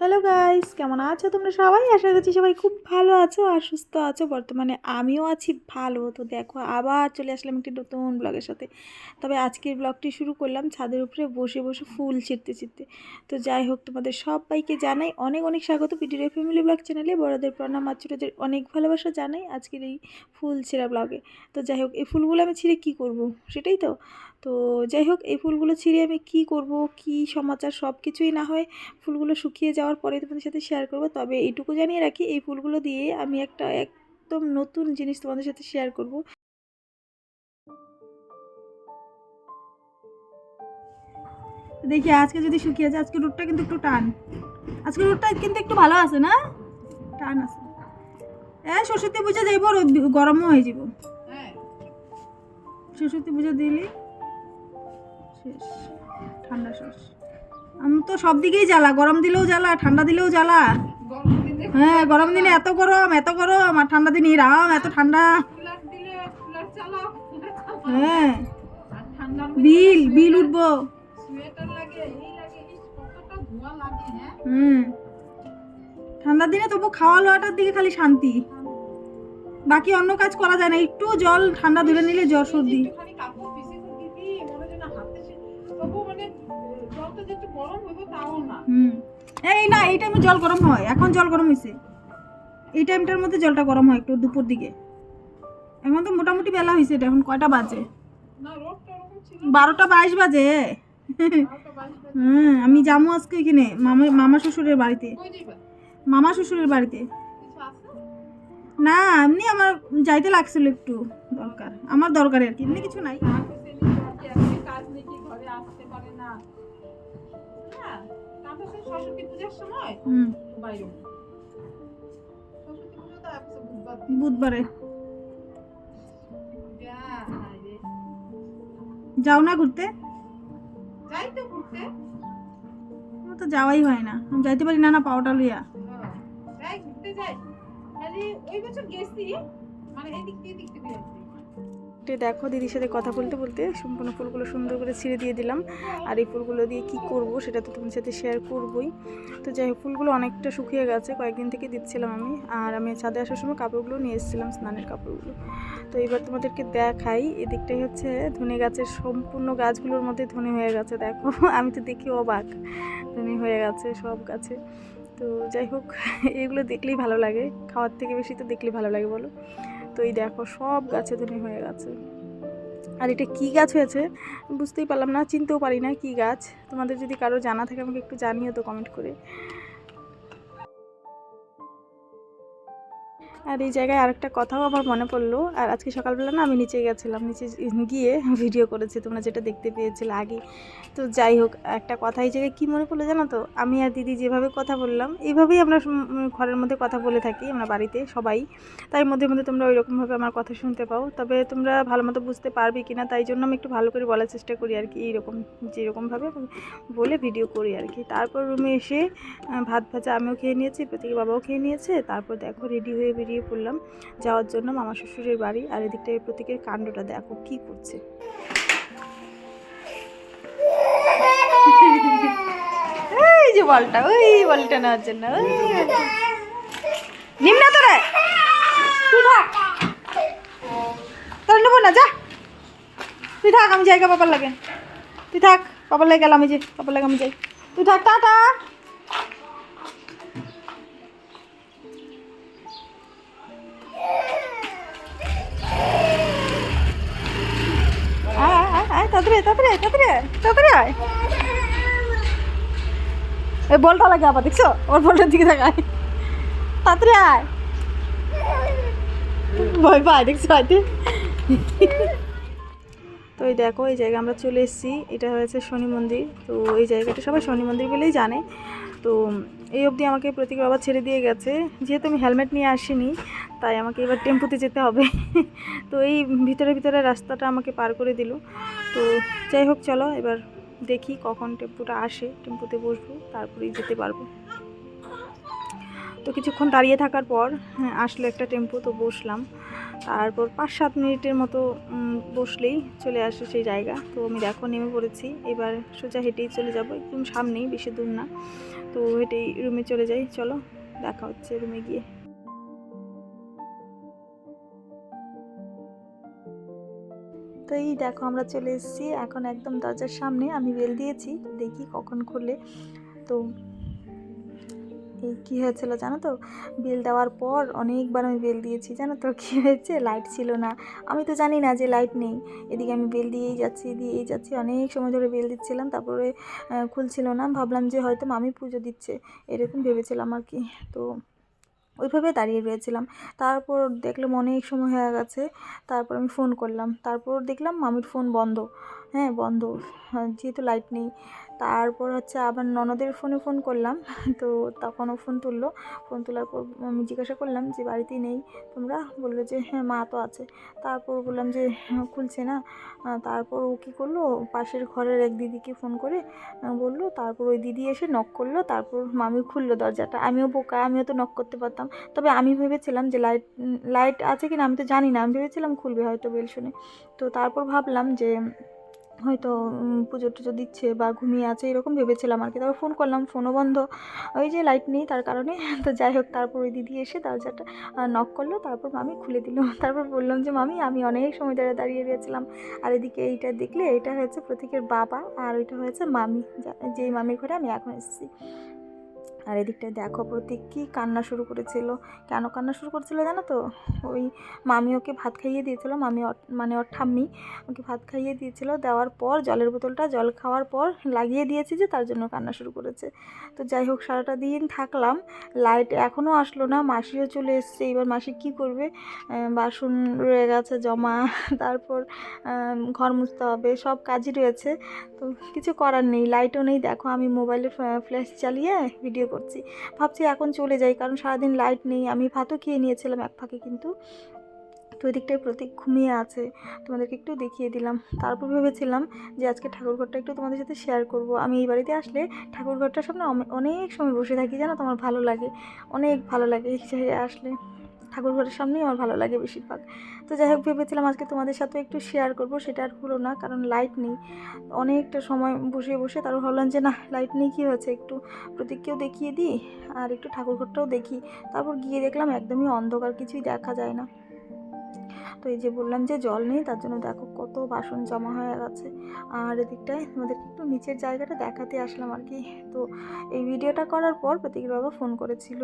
Hello guys কেমন আছো তোমরা সবাই? আশা করছি সবাই খুব ভালো আছো আর সুস্থ আছো। বর্তমানে আমিও আছি ভালো। তো দেখো, আবার চলে আসলাম একটি নতুন ব্লগের সাথে। তবে আজকের ব্লগটি শুরু করলাম ছাদের উপরে বসে বসে ফুল ছিঁড়তে ছিঁড়তে। তো যাই হোক, তোমাদের সবাইকে জানাই অনেক অনেক স্বাগত পিটিরে ফ্যামিলি ব্লগ চ্যানেলে। বড়দের প্রণাম আর অনেক ভালোবাসা জানাই আজকের এই ফুল ছিঁড়া ব্লগে। তো যাই হোক, এই ফুলগুলো আমি ছিঁড়ে কী করব? সেটাই তো। তো যাই হোক এই ফুলগুলো ছিঁড়ে আমি কি করব কি সমাচার সব কিছুই না হয় ফুলগুলো শুকিয়ে যাওয়ার পরে তোমাদের সাথে শেয়ার করব। তবে এইটুকু জানিয়ে রাখি এই ফুলগুলো দিয়ে আমি একটা একদম নতুন জিনিস তোমাদের সাথে শেয়ার করব। দেখি আজকে যদি শুকিয়ে যায় আজকে রোদটা কিন্তু একটু টান। আজকে রোদটা কিন্তু একটু ভালো আছে না? টান আছে। হ্যাঁ সরস্বতী পুজো যাইব রোদ গরমও হয়ে যাব সরস্বতী পুজো দিলি? ঠান্ডা আমি তো সব দিকেই জ্বালা, গরম দিলেও জ্বালা, ঠান্ডা দিলেও জ্বালা। হ্যাঁ গরম দিনে এত গরম এত গরম, আর ঠান্ডা দিনে রাম, এত ঠান্ডা। হ্যাঁ বিল বিল উঠবো। হুম, ঠান্ডার দিনে তবু খাওয়া লওয়াটার দিকে খালি শান্তি। বাকি অন্য কাজ করা যায় না, একটু জল ঠান্ডা ধরে নিলে জ্বর সর্দি। হুম। এই না এই টাইমে জল গরম হয়। এখন জল গরম হয়েছে এই টাইমটার মধ্যে জলটা গরম হয় একটু দুপুর দিকে। এখন তো মোটামুটি বেলা হয়েছে এটা এখন কয়টা বাজে? বারোটা বাইশ বাজে। হুম আমি যাব আজকে এখানে মামা মামা শ্বশুরের বাড়িতে। মামা শ্বশুরের বাড়িতে। না এমনি আমার যাইতে লাগছিল একটু দরকার। আমার দরকার আর কি এমনি কিছু নাই। বুধবারে যাও না ঘুরতে? আমার তো যাওয়াই হয় না। আমি যাইতে পারি না না পাওয়াটা লইয়া। দেখো দিদির সাথে কথা বলতে বলতে সম্পূর্ণ ফুলগুলো সুন্দর করে ছিঁড়ে দিয়ে দিলাম। আর এই ফুলগুলো দিয়ে কি করব সেটা তো তোমার সাথে শেয়ার করবই। তো যাই হোক, ফুলগুলো অনেকটা শুকিয়ে গেছে, কয়েকদিন থেকে দিচ্ছিলাম আমি। আর আমি ছাদে আসার সময় কাপড়গুলো নিয়ে এসেছিলাম, স্নানের কাপড়গুলো। তো এবার তোমাদেরকে দেখাই এদিকটাই হচ্ছে ধনে গাছের সম্পূর্ণ গাছগুলোর মধ্যে ধনে হয়ে গেছে, দেখো। আমি তো দেখি অবাক, ধনে হয়ে গেছে সব গাছে। তো যাই হোক, এগুলো দেখলেই ভালো লাগে, খাওয়ার থেকে বেশি তো দেখলেই ভালো লাগে, বলো। তো এই দেখো, সব গাছে ধনে হয়ে গেছে। আর এটা কী গাছ হয়েছে? বুঝতেই পারলাম না, চিনতেও পারি না কি গাছ। তোমাদের যদি কারও জানা থাকে, আমাকে একটু জানিও তো কমেন্ট করে। আর এই জায়গায় আরেকটা কথাও আমার মনে পড়ল। আর আজকে সকালবেলা না আমি নিচে গেছিলাম, নিচে গিয়ে ভিডিও করেছি, তোমরা যেটা দেখতে পেয়েছিলে আগে। তো যাই হোক, একটা কথা এই জায়গায় কী মনে পড়ল জানো তো? আমি আর দিদি যেভাবে কথা বললাম এইভাবেই আমরা ঘরের মধ্যে কথা বলে থাকি আমরা বাড়িতে সবাই। তাই মধ্যে মধ্যে তোমরা ওইরকমভাবে আমার কথা শুনতে পাও। তবে তোমরা ভালো মতো বুঝতে পারবে কি না তাই জন্য আমি একটু ভালো করে বলার চেষ্টা করি আর কি, এইরকম, যেরকমভাবে বলে ভিডিও করি আর কি। তারপর রুমে এসে ভাত ভাজা আমিও খেয়ে নিয়েছি প্রতীকের বাবাও খেয়ে নিয়েছে। তারপর দেখো রেডি হয়ে বেরিয়ে পড়লাম যাওয়ার জন্য মামা শ্বশুরের বাড়ি আর এদিকটা এই প্রতীকের কাণ্ডটা দেখো কি করছে। এই যে বলটা, ওই বলটা নেওয়ার জন্য নিম্ন তোরে তুই থাক। তোর নেব না, যা। তুই থাক, আমি জায়গা বাবার লাগে। তুই থাক, বাবার লাগে গেলাম আমি যে, বাবার লাগে আমি যাই। তুই থাক, টাটা। ওই বলটা লাগে আবার, দেখছ? ওর বলটার দিকে তাকায়। তাড়াতাড়ি আয়। ভয় পায়, দেখছ? তো এই দেখো, এই জায়গায় আমরা চলে এসেছি। এটা হয়েছে শনি মন্দির। তো এই জায়গাটা সবাই শনি মন্দির বলেই জানে। তো এই অবধি আমাকে প্রতীক বাবা ছেড়ে দিয়ে গেছে। যেহেতু আমি হেলমেট নিয়ে আসিনি, তাই আমাকে এবার টেম্পুতে যেতে হবে। তো এই ভিতরে ভিতরে রাস্তাটা আমাকে পার করে দিল। তো যাই হোক চলো এবার দেখি কখন টেম্পুটা আসে। টেম্পুতে বসবো তারপরেই যেতে পারব। তো কিছুক্ষণ দাঁড়িয়ে থাকার পর হ্যাঁ, আসলো একটা টেম্পু তো বসলাম। তারপর পাঁচ সাত মিনিটের মতো বসলেই চলে আসে সেই জায়গা। তো আমি দেখো নেমে পড়েছি। এবার সোজা হেঁটেই চলে যাব একদম সামনেই বেশি দূর না। তো হেঁটেই রুমে চলে যাই। চলো দেখা হচ্ছে রুমে গিয়ে। তো এই দেখো আমরা চলে এসেছি। এখন একদম দরজার সামনে আমি বেল দিয়েছি, দেখি কখন খুলে তো এই কী হয়েছিল জানো তো? বেল দেওয়ার পর অনেকবার আমি বেল দিয়েছি, জানো তো? কী হয়েছে? লাইট ছিল না। আমি তো জানি না যে লাইট নেই। এদিকে আমি বেল দিয়েই যাচ্ছি দিয়েই যাচ্ছি। অনেক সময় ধরে বেল দিচ্ছিলাম, তারপরে খুলছিল না। ভাবলাম যে হয়তো মামি পুজো দিচ্ছে, এরকম ভেবেছিলাম আর কি। তো ওইভাবে দাঁড়িয়ে রয়েছিলাম। তারপর দেখলাম অনেক সময় হয়ে গেছে। তারপর আমি ফোন করলাম। তারপর দেখলাম মামির ফোন বন্ধ। হ্যাঁ বন্ধ। হ্যাঁ, যেহেতু লাইট নেই। তারপর হচ্ছে আবার ননদের ফোনে ফোন করলাম। তো তখনও ফোন তুললো। ফোন তোলার পর আমি জিজ্ঞাসা করলাম যে বাড়িতেই নেই তোমরা? বলল যে হ্যাঁ মা তো আছে। তারপর বললাম যে হ্যাঁ, খুলছে না। তারপর ও কী করল? পাশের ঘরের এক দিদিকে ফোন করে বলল তারপর ওই দিদি এসে নক করল। তারপর মামি খুললো দরজাটা। আমিও বোকা আমিও তো নক করতে পারতাম। তবে আমি ভেবেছিলাম যে লাইট লাইট আছে কি না আমি তো জানি না। আমি ভেবেছিলাম খুলবে হয়তো বেল শুনে। তো তারপর ভাবলাম যে হয়তো পুজো টুজো দিচ্ছে বা ঘুমিয়ে আছে, এরকম ভেবেছিলাম আর কি। তারপর ফোন করলাম ফোনও বন্ধ। ওই যে লাইট নেই তার কারণে। তো যাই হোক, তারপর ওই দিদি এসে দরজাটা নক করল। তারপর মামি খুলে দিল। তারপর বললাম যে, মামি, আমি অনেক সময় ধরে দাঁড়িয়ে রয়েছিলাম। আর এদিকে এইটা দেখলে, এটা হয়েছে প্রতীকের বাবা আর ওইটা হয়েছে মামি। যেই মামির ঘরে আমি এখন এসেছি। আর এদিকটায় দেখো প্রতীক কি কান্না শুরু করেছিল। কেন কান্না শুরু করেছিল জানো তো? ওই মামি ওকে ভাত খাইয়ে দিয়েছিল, মামি মানে ওর ঠাম্মি ওকে ভাত খাইয়ে দিয়েছিল, দেওয়ার পর জলের বোতলটা জল খাওয়ার পর লাগিয়ে দিয়েছি যে তার জন্য কান্না শুরু করেছে। তো যাই হোক, সারাটা দিন থাকলাম, লাইট এখনও আসলো না, মাসিও চলে এসছে, এবার মাসি কি করবে? বাসন রয়ে গেছে জমা, তারপর ঘর মুছতে হবে, সব কাজই রয়েছে। তো কিছু করার নেই, লাইটও নেই, দেখো আমি মোবাইলে ফ্ল্যাশ চালিয়ে ভিডিও করছি। ভাবছি এখন চলে যাই, কারণ সারাদিন লাইট নেই। আমি ভাতও খেয়ে নিয়েছিলাম এক ফাঁকে কিন্তু। তো এদিকটায় প্রতীক ঘুমিয়ে আছে। তোমাদেরকে একটু দেখিয়ে দিলাম। তারপর ভেবেছিলাম যে আজকে ঠাকুরঘরটা একটু তোমাদের সাথে শেয়ার করব। আমি এই বাড়িতে আসলে ঠাকুরঘরটার সামনে অনেক সময় বসে থাকি, জানো? তোমার ভালো লাগে। অনেক ভালো লাগে এই আসলে। ঠাকুরঘরের সামনেই আমার ভালো লাগে বেশিরভাগ। তো যাই হোক, ভেবেছিলাম আজকে তোমাদের সাথে একটু শেয়ার করব, সেটা আর হলো না, কারণ লাইট নেই। অনেকটা সময় বসে বসে তারপর ভাবলাম যে, না লাইট নেই, কী হয়েছে? একটু প্রতীককেও দেখিয়ে দিই, আর একটু ঠাকুরঘরটাও দেখি। তারপর গিয়ে দেখলাম একদমই অন্ধকার, কিছুই দেখা যায় না। তো এই যে বললাম যে জল নেই, তার জন্য দেখো কত বাসন জমা হয়ে গেছে। আর এদিকটায় তোমাদেরকে একটু নিচের জায়গাটা দেখাতে আসলাম আর কি। তো এই ভিডিওটা করার পর প্রতীক বাবা ফোন করেছিল।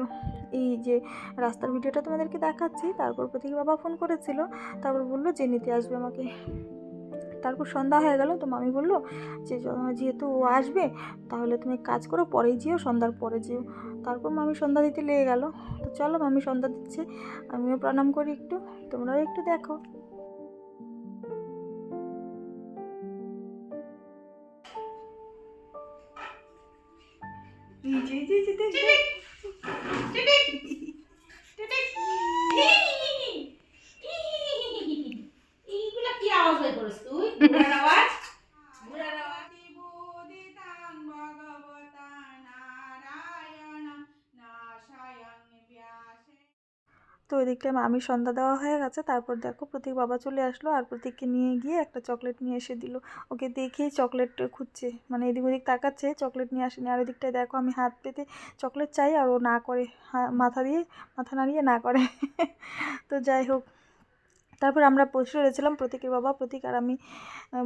এই যে রাস্তার ভিডিওটা তোমাদেরকে দেখাচ্ছি, তারপর প্রতীক বাবা ফোন করেছিল, তারপর বলল যে নিতে আসবে আমাকে। তারপর সন্ধ্যা হয়ে গেল তো মামি বলল যে যেহেতু ও আসবে তাহলে তুমি এক কাজ করো পরেই যেও সন্ধ্যার পরে যেও। তারপর মামি সন্ধ্যা দিতে লেগে গেল। তো চলো মামি সন্ধ্যা দিচ্ছে আমিও প্রণাম করি একটু তোমরাও একটু দেখো। এইগুলা তো ওই দিকটা সন্ধ্যা দেওয়া হয়ে গেছে। তারপর দেখো প্রতীক বাবা চলে আসলো আর প্রতীককে নিয়ে গিয়ে একটা চকলেট নিয়ে এসে দিল। ওকে দেখেই চকলেট খুঁজছে মানে এদিক ওদিক তাকাচ্ছে চকলেট নিয়ে আসেনি। আর ওদিকটায় দেখো আমি হাত পেতে চকলেট চাই আর ও না করে মাথা দিয়ে, মাথা নাড়িয়ে না করে। তো যাই হোক তারপর আমরা বসে রয়েছিলাম, প্রতীকের বাবা, প্রতীক আর আমি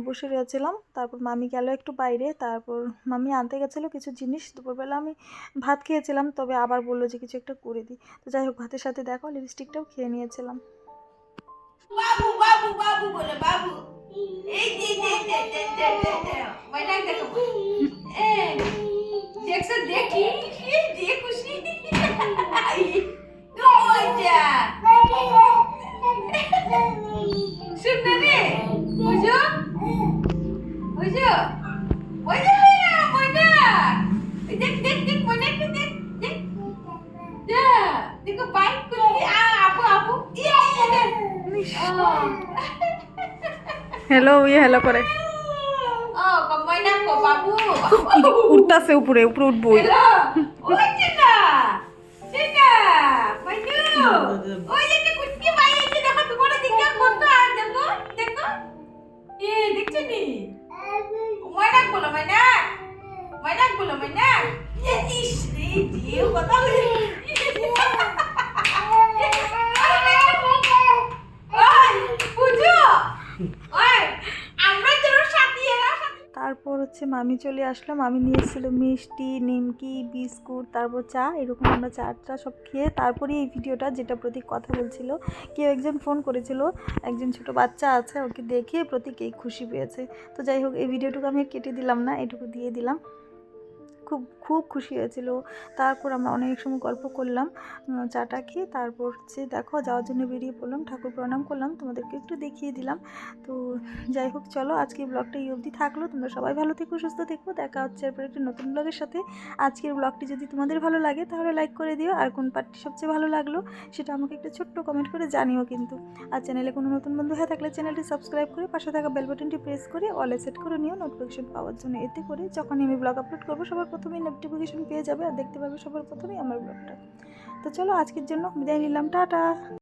বসে রয়েছিলাম। তারপর মামি গেল একটু বাইরে। তারপর মামি আনতে গেছিল কিছু জিনিস। দুপুরবেলা আমি ভাত খেয়েছিলাম, তবে আবার বলল যে কিছু একটা করে দিই। তো যাই হোক, ভাতের সাথে দেখো, লিপস্টিকটাও খেয়ে নিয়েছিলাম। দেখো হ্যালো ওই হ্যালো করে। উঠতাছে উপরে উপরে উঠবো। মাইনাক বলো মাইনাক মাইনাক বলো মাইনাক ইস রে জিও কথা বলে ওই বুঝো ওই আমরা তোর সাথী এরা সাথী তারপর হচ্ছে মামি চলে আসলো। মামি নিয়ে এসেছিল মিষ্টি, নিমকি, বিস্কুট, তারপর চা, এরকম আমরা চা টা সব খেয়ে তারপরে এই ভিডিওটা যেটা প্রতীক কথা বলছিল, কেউ একজন ফোন করেছিল, একজন ছোট বাচ্চা আছে, ওকে দেখে প্রতীক এই খুশি পেয়েছে। তো যাই হোক, এই ভিডিওটুকু আমি কেটে দিলাম না, এটুকু দিয়ে দিলাম। খুব খুব খুশি হয়েছিল। তারপর আমরা অনেক সময় গল্প করলাম চাটা খেয়ে তারপর হচ্ছে দেখো যাওয়ার জন্য বেরিয়ে পড়লাম, ঠাকুর প্রণাম করলাম, তোমাদেরকে একটু দেখিয়ে দিলাম। তো যাই হোক, চলো আজকে ব্লগটা এই অবধি থাকল। তোমরা সবাই ভালো থেকো, সুস্থ থেকো। দেখা হচ্ছে এরপর একটি নতুন ব্লগের সাথে। আজকের ব্লগটি যদি তোমাদের ভালো লাগে, তাহলে লাইক করে দিও। আর কোন পার্টটি সবচেয়ে ভালো লাগল, সেটা আমাকে একটা ছোট্ট কমেন্ট করে জানিও কিন্তু। আর চ্যানেলে কোনো নতুন বন্ধু হয়ে থাকলে চ্যানেলটি সাবস্ক্রাইব করে পাশে থাকা বেল বাটনটি প্রেস করে অলে সেট করে নিও নোটিফিকেশন পাওয়ার জন্য। এতে করে যখনই আমি ব্লগ আপলোড করব, সবার প্রথমেই নোটিফিকেশন পেয়ে যাবে আর দেখতে পাবে সবার প্রথমেই আমার ব্লগটা তো চলো আজকের জন্য বিদায় নিলাম, টাটা।